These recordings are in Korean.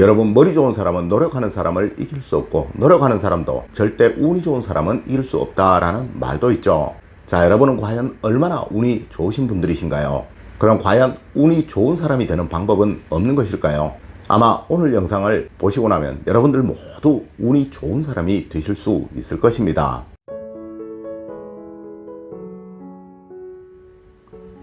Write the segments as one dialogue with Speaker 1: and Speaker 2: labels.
Speaker 1: 여러분 머리 좋은 사람은 노력하는 사람을 이길 수 없고 노력하는 사람도 절대 운이 좋은 사람은 이길 수 없다라는 말도 있죠. 자 여러분은 과연 얼마나 운이 좋으신 분들이신가요? 그럼 과연 운이 좋은 사람이 되는 방법은 없는 것일까요? 아마 오늘 영상을 보시고 나면 여러분들 모두 운이 좋은 사람이 되실 수 있을 것입니다.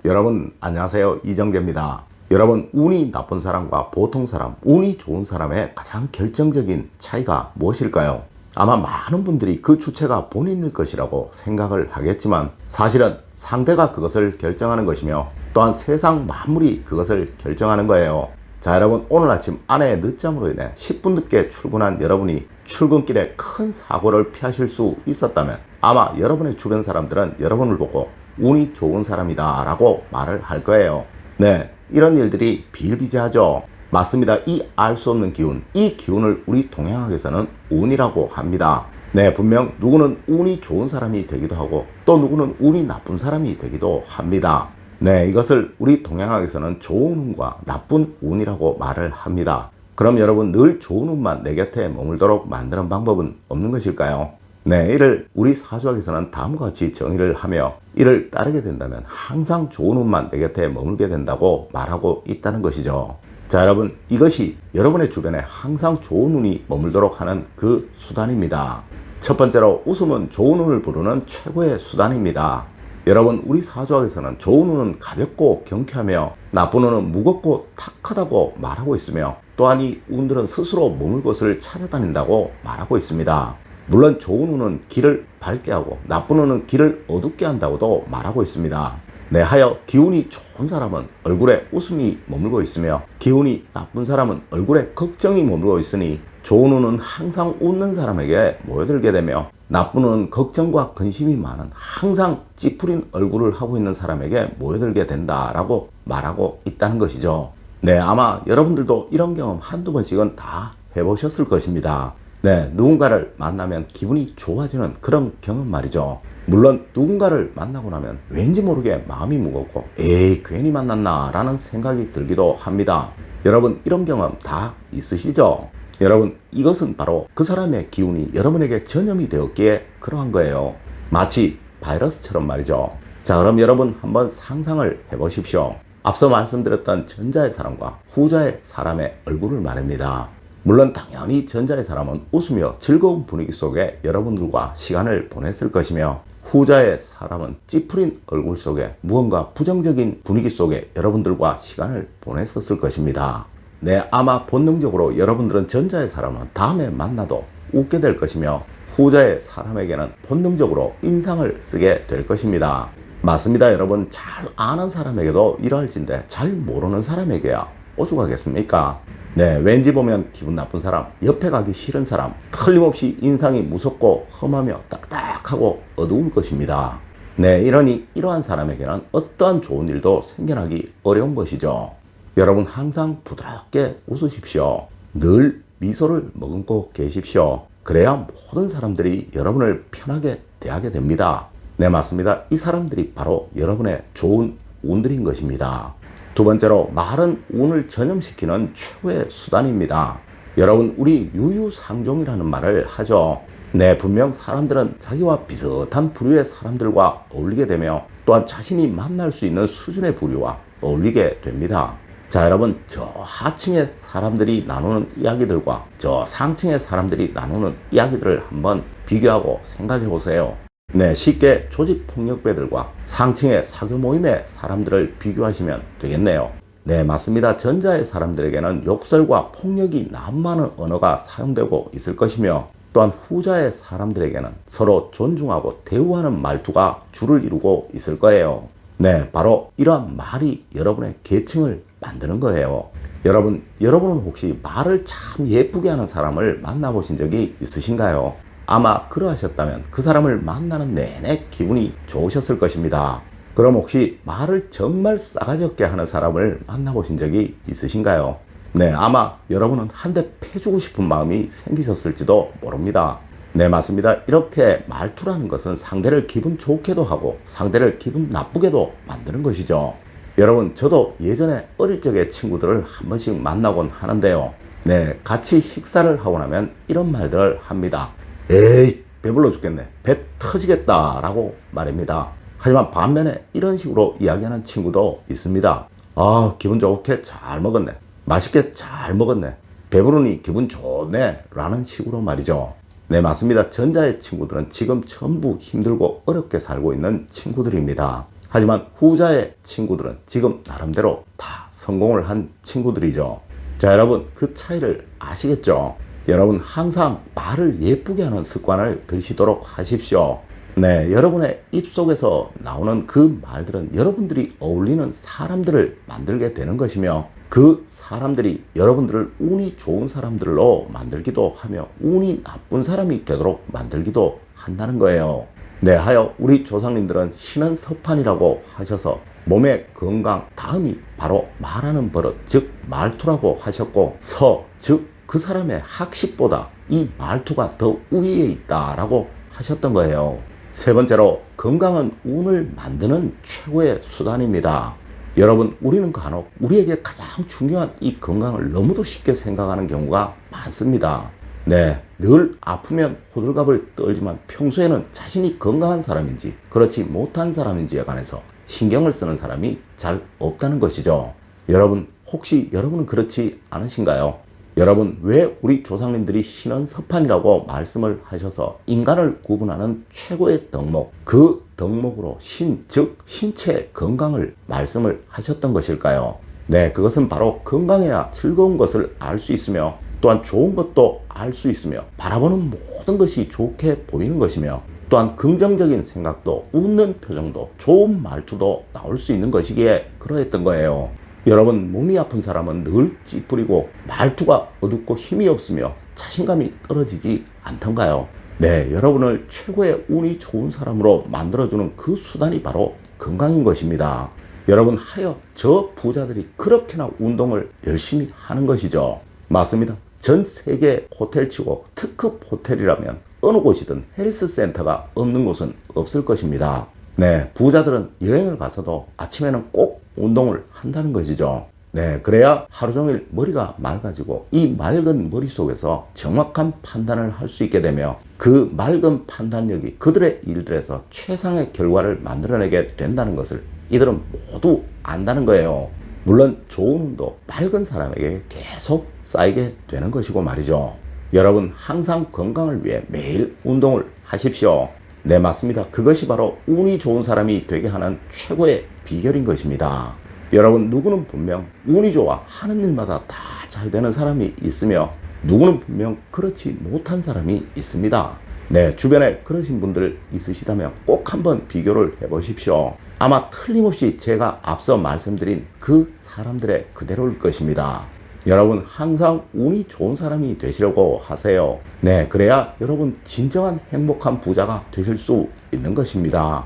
Speaker 1: 여러분 안녕하세요 이정재입니다. 여러분 운이 나쁜 사람과 보통 사람, 운이 좋은 사람의 가장 결정적인 차이가 무엇일까요? 아마 많은 분들이 그 주체가 본인일 것이라고 생각을 하겠지만 사실은 상대가 그것을 결정하는 것이며 또한 세상 만물이 그것을 결정하는 거예요. 자 여러분 오늘 아침 아내의 늦잠으로 인해 10분 늦게 출근한 여러분이 출근길에 큰 사고를 피하실 수 있었다면 아마 여러분의 주변 사람들은 여러분을 보고 운이 좋은 사람이다 라고 말을 할 거예요. 네, 이런 일들이 비일비재하죠. 맞습니다. 이 알 수 없는 기운, 이 기운을 우리 동양학에서는 운이라고 합니다. 네, 분명 누구는 운이 좋은 사람이 되기도 하고 또 누구는 운이 나쁜 사람이 되기도 합니다. 네, 이것을 우리 동양학에서는 좋은 운과 나쁜 운이라고 말을 합니다. 그럼 여러분 늘 좋은 운만 내 곁에 머물도록 만드는 방법은 없는 것일까요? 네, 이를 우리 사주학에서는 다음과 같이 정의를 하며 이를 따르게 된다면 항상 좋은 운만 내 곁에 머물게 된다고 말하고 있다는 것이죠. 자, 여러분, 이것이 여러분의 주변에 항상 좋은 운이 머물도록 하는 그 수단입니다. 첫 번째로 웃음은 좋은 운을 부르는 최고의 수단입니다. 여러분, 우리 사주학에서는 좋은 운은 가볍고 경쾌하며 나쁜 운은 무겁고 탁하다고 말하고 있으며 또한 이 운들은 스스로 머물 곳을 찾아다닌다고 말하고 있습니다. 물론 좋은 운은 길을 밝게 하고 나쁜 운은 길을 어둡게 한다고도 말하고 있습니다. 네, 하여 기운이 좋은 사람은 얼굴에 웃음이 머물고 있으며 기운이 나쁜 사람은 얼굴에 걱정이 머물고 있으니 좋은 운은 항상 웃는 사람에게 모여들게 되며 나쁜 운은 걱정과 근심이 많은 항상 찌푸린 얼굴을 하고 있는 사람에게 모여들게 된다라고 말하고 있다는 것이죠. 네, 아마 여러분들도 이런 경험 한두 번씩은 다 해보셨을 것입니다. 네, 누군가를 만나면 기분이 좋아지는 그런 경험 말이죠. 물론 누군가를 만나고 나면 왠지 모르게 마음이 무겁고 에이 괜히 만났나 라는 생각이 들기도 합니다. 여러분 이런 경험 다 있으시죠? 여러분 이것은 바로 그 사람의 기운이 여러분에게 전염이 되었기에 그러한 거예요. 마치 바이러스처럼 말이죠. 자 그럼 여러분 한번 상상을 해보십시오. 앞서 말씀드렸던 전자의 사람과 후자의 사람의 얼굴을 말입니다. 물론 당연히 전자의 사람은 웃으며 즐거운 분위기 속에 여러분들과 시간을 보냈을 것이며 후자의 사람은 찌푸린 얼굴 속에 무언가 부정적인 분위기 속에 여러분들과 시간을 보냈었을 것입니다. 네, 아마 본능적으로 여러분들은 전자의 사람은 다음에 만나도 웃게 될 것이며 후자의 사람에게는 본능적으로 인상을 쓰게 될 것입니다. 맞습니다, 여러분. 잘 아는 사람에게도 이러할진데 잘 모르는 사람에게야 오죽하겠습니까? 네, 왠지 보면 기분 나쁜 사람, 옆에 가기 싫은 사람, 틀림없이 인상이 무섭고 험하며 딱딱하고 어두울 것입니다. 네, 이러니 이러한 사람에게는 어떠한 좋은 일도 생겨나기 어려운 것이죠. 여러분 항상 부드럽게 웃으십시오. 늘 미소를 머금고 계십시오. 그래야 모든 사람들이 여러분을 편하게 대하게 됩니다. 네, 맞습니다. 이 사람들이 바로 여러분의 좋은 운들인 것입니다. 두 번째로 말은 운을 전염시키는 최고의 수단입니다. 여러분, 우리 유유상종이라는 말을 하죠. 네, 분명 사람들은 자기와 비슷한 부류의 사람들과 어울리게 되며 또한 자신이 만날 수 있는 수준의 부류와 어울리게 됩니다. 자, 여러분, 저 하층의 사람들이 나누는 이야기들과 저 상층의 사람들이 나누는 이야기들을 한번 비교하고 생각해 보세요. 네, 쉽게 조직 폭력배들과 상층의 사교 모임의 사람들을 비교하시면 되겠네요. 네, 맞습니다. 전자의 사람들에게는 욕설과 폭력이 난무하는 언어가 사용되고 있을 것이며 또한 후자의 사람들에게는 서로 존중하고 대우하는 말투가 줄을 이루고 있을 거예요. 네, 바로 이러한 말이 여러분의 계층을 만드는 거예요. 여러분, 여러분은 혹시 말을 참 예쁘게 하는 사람을 만나보신 적이 있으신가요? 아마 그러하셨다면 그 사람을 만나는 내내 기분이 좋으셨을 것입니다. 그럼 혹시 말을 정말 싸가지 없게 하는 사람을 만나보신 적이 있으신가요? 네, 아마 여러분은 한 대 패주고 싶은 마음이 생기셨을지도 모릅니다. 네, 맞습니다. 이렇게 말투라는 것은 상대를 기분 좋게도 하고 상대를 기분 나쁘게도 만드는 것이죠. 여러분, 저도 예전에 어릴 적에 친구들을 한 번씩 만나곤 하는데요. 네, 같이 식사를 하고 나면 이런 말들을 합니다. 에이, 배불러 죽겠네. 배 터지겠다 라고 말입니다. 하지만 반면에 이런 식으로 이야기하는 친구도 있습니다. 아, 기분 좋게 잘 먹었네. 맛있게 잘 먹었네. 배부르니 기분 좋네. 라는 식으로 말이죠. 네, 맞습니다. 전자의 친구들은 지금 전부 힘들고 어렵게 살고 있는 친구들입니다. 하지만 후자의 친구들은 지금 나름대로 다 성공을 한 친구들이죠. 자, 여러분, 그 차이를 아시겠죠? 여러분, 항상 말을 예쁘게 하는 습관을 들이시도록 하십시오. 네, 여러분의 입속에서 나오는 그 말들은 여러분들이 어울리는 사람들을 만들게 되는 것이며 그 사람들이 여러분들을 운이 좋은 사람들로 만들기도 하며 운이 나쁜 사람이 되도록 만들기도 한다는 거예요. 네, 하여 우리 조상님들은 신은 서판이라고 하셔서 몸의 건강 다음이 바로 말하는 버릇, 즉 말투라고 하셨고 서, 즉 그 사람의 학식보다 이 말투가 더 우위에 있다라고 하셨던 거예요. 세 번째로 건강은 운을 만드는 최고의 수단입니다. 여러분, 우리는 간혹 우리에게 가장 중요한 이 건강을 너무도 쉽게 생각하는 경우가 많습니다. 네, 늘 아프면 호들갑을 떨지만 평소에는 자신이 건강한 사람인지 그렇지 못한 사람인지에 관해서 신경을 쓰는 사람이 잘 없다는 것이죠. 여러분, 혹시 여러분은 그렇지 않으신가요? 여러분, 왜 우리 조상님들이 신은 서판이라고 말씀을 하셔서 인간을 구분하는 최고의 덕목, 그 덕목으로 신, 즉, 신체 건강을 말씀을 하셨던 것일까요? 네, 그것은 바로 건강해야 즐거운 것을 알 수 있으며 또한 좋은 것도 알 수 있으며 바라보는 모든 것이 좋게 보이는 것이며 또한 긍정적인 생각도 웃는 표정도 좋은 말투도 나올 수 있는 것이기에 그러했던 거예요. 여러분 몸이 아픈 사람은 늘 찌푸리고 말투가 어둡고 힘이 없으며 자신감이 떨어지지 않던가요? 네, 여러분을 최고의 운이 좋은 사람으로 만들어주는 그 수단이 바로 건강인 것입니다. 여러분 하여 저 부자들이 그렇게나 운동을 열심히 하는 것이죠. 맞습니다. 전 세계 호텔치고 특급 호텔이라면 어느 곳이든 헬스 센터가 없는 곳은 없을 것입니다. 네, 부자들은 여행을 가서도 아침에는 꼭 운동을 한다는 것이죠. 네, 그래야 하루 종일 머리가 맑아지고 이 맑은 머릿속에서 정확한 판단을 할 수 있게 되며 그 맑은 판단력이 그들의 일들에서 최상의 결과를 만들어내게 된다는 것을 이들은 모두 안다는 거예요. 물론 좋은 운도 맑은 사람에게 계속 쌓이게 되는 것이고 말이죠. 여러분 항상 건강을 위해 매일 운동을 하십시오. 네, 맞습니다. 그것이 바로 운이 좋은 사람이 되게 하는 최고의 비결인 것입니다. 여러분, 누구는 분명 운이 좋아 하는 일마다 다 잘 되는 사람이 있으며, 누구는 분명 그렇지 못한 사람이 있습니다. 네, 주변에 그러신 분들 있으시다면 꼭 한번 비교를 해보십시오. 아마 틀림없이 제가 앞서 말씀드린 그 사람들의 그대로일 것입니다. 여러분 항상 운이 좋은 사람이 되시려고 하세요. 네, 그래야 여러분 진정한 행복한 부자가 되실 수 있는 것입니다.